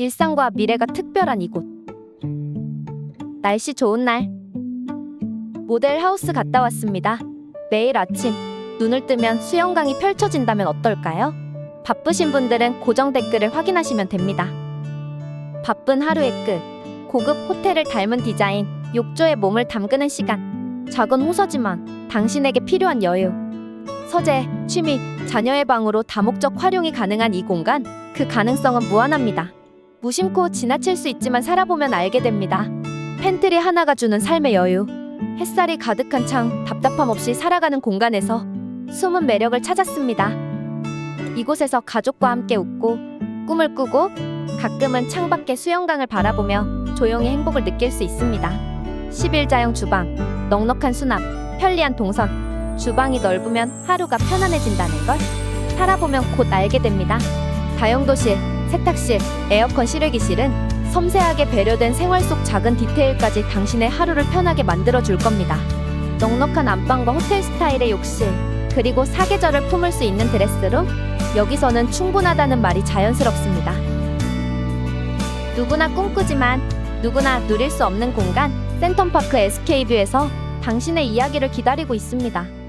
일상과 미래가 특별한 이곳. 날씨 좋은 날. 모델 하우스 갔다 왔습니다. 매일 아침 눈을 뜨면 수영강이 펼쳐진다면 어떨까요? 바쁘신 분들은 고정 댓글을 확인하시면 됩니다. 바쁜 하루의 끝. 고급 호텔을 닮은 디자인, 욕조에 몸을 담그는 시간. 작은 호서지만 당신에게 필요한 여유. 서재, 취미, 자녀의 방으로 다목적 활용이 가능한 이 공간, 그 가능성은 무한합니다. 무심코 지나칠 수 있지만 살아보면 알게 됩니다. 팬트리 하나가 주는 삶의 여유. 햇살이 가득한 창, 답답함 없이 살아가는 공간에서 숨은 매력을 찾았습니다. 이곳에서 가족과 함께 웃고 꿈을 꾸고 가끔은 창밖의 수영강을 바라보며 조용히 행복을 느낄 수 있습니다. 11자형 주방, 넉넉한 수납, 편리한 동선. 주방이 넓으면 하루가 편안해진다는 걸 살아보면 곧 알게 됩니다. 다용도실, 세탁실, 에어컨 실외기실은 섬세하게 배려된 생활 속 작은 디테일까지 당신의 하루를 편하게 만들어 줄 겁니다. 넉넉한 안방과 호텔 스타일의 욕실, 그리고 사계절을 품을 수 있는 드레스룸, 여기서는 충분하다는 말이 자연스럽습니다. 누구나 꿈꾸지만 누구나 누릴 수 없는 공간, 센텀파크 SK뷰에서 당신의 이야기를 기다리고 있습니다.